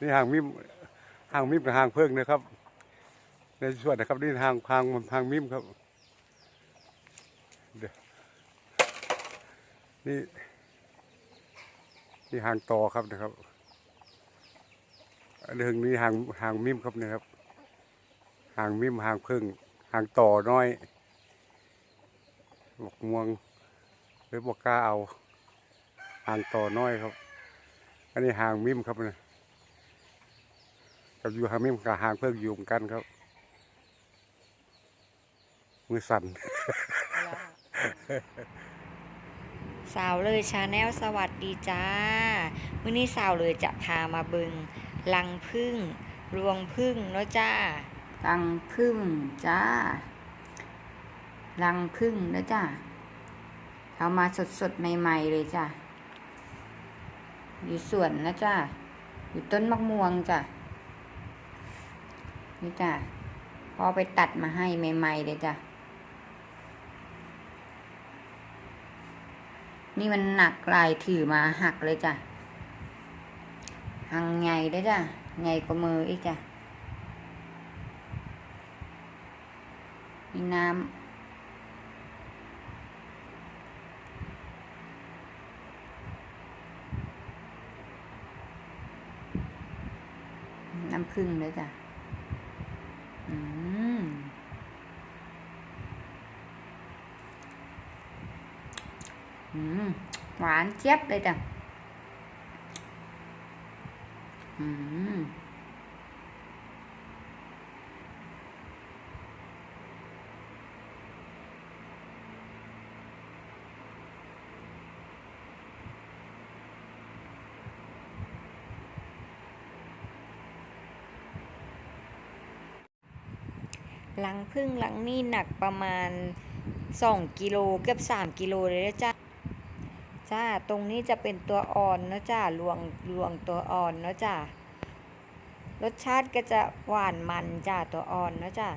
นี่หางมิมหางมิมกับหางเพิ่งนะครับ ในส่วนนะครับนี่หางหางหางมิมครับเดี๋ยวนี่นี่หางต่อครับนะครับเรื่องนี้หางหางมิมครับนะครับหางมิมหางเพิ่งหางต่อน้อยบอกม่วงหรือบอกกาเอาหางต่อน้อยครับ อันนี้หางมิมครับนะ กับอยู่หางมิมกับหางเพิ่งอยู่เหมือนกันครับ มือสั่น สาวเลยชาแนลสวัสดีจ้าวันนี้สาวเลยจะพามาเบิงลังพึ่ง รวงพึ่งเนาะจ้ารังพึ่งจ้า รังพึ่งนะจ้าเอามาสดๆใหม่ ๆ เลยจ้าอยู่สวนนะจ้าอยู่ต้นมะม่วงจ้า นี่จ้าพอไปตัดมาให้ใหม่ๆเลยจ้านี่มันหนักลายถือมาหักเลยจ้ะหังไงได้จ้ะไงกว่ามืออีกจ้ะมีน้ำน้ำผึ้งเลยจ้ะ อืม อืม หวานเจี๊ยบเลยจ้ะอืมลังพึ่งลังนี่หนักประมาณ 2 กิโลเกือบ 3 กิโลเลยนะจ้า จ้า ตรงนี้จะเป็นตัวอ่อนเนาะจ้าลวงลวงตัวอ่อนเนาะจ้ารสชาติก็จะหวานมันจ้าตัวอ่อนเนาะจ้า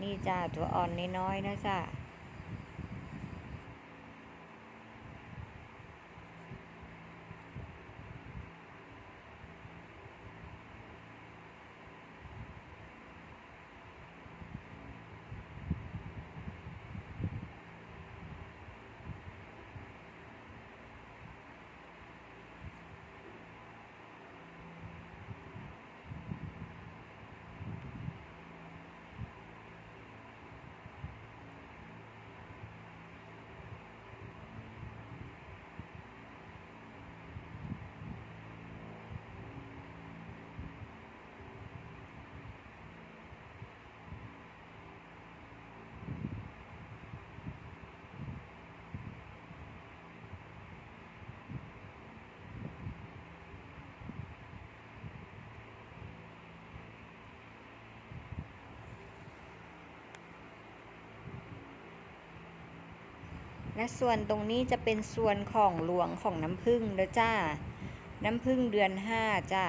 นี่จ้าตัวอ่อนน้อยๆนะจ้า และส่วนตรงนี้จะเป็นส่วนของหลวงของน้ำผึ้งนะจ้า น้ำผึ้งเดือนห้าจ้า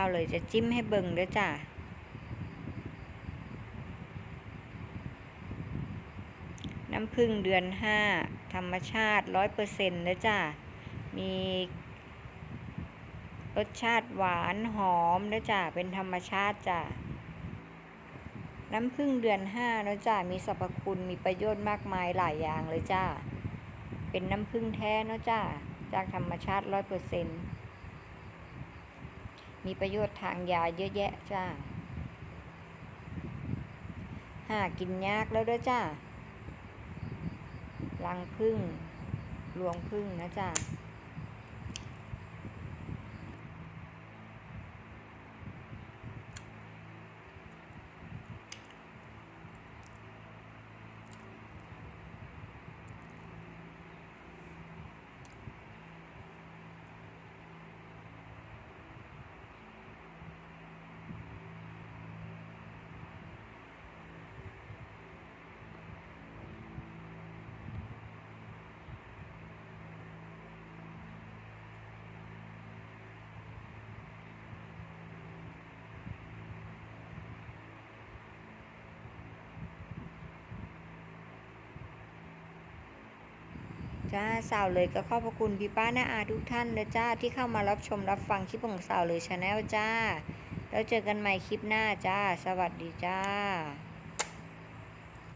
าเลยจะจิ้มให้เบิ่งด้อจ้าน้ำผึ้งเดือนห้าธรรมชาติร้อยเปอร์เซ็นต์นะจ้ามีรสชาติหวานหอมนะจ้าเป็นธรรมชาติจ้าน้ำผึ้งเดือนห้านะจ้ามีสรรพคุณมีประโยชน์มากมายหลายอย่างเลยจ้าเป็นน้ำผึ้งแท้นะจ้าจากธรรมชาติร้อยเปอร์เซ็นต์ มีประโยชน์ทางยาเยอะแยะจ้าหากินยากแล้วด้วยจ้ารังพึ่งรวงพึ่งนะจ้า จ้าสาวเลยก็ขอบพระคุณพี่ป้าน้าอาทุกท่านนะจ้าที่เข้ามารับชมรับฟังคลิปของสาวเลยชาแนลจ้า แล้วเจอกันใหม่คลิปหน้าจ้า สวัสดีจ้า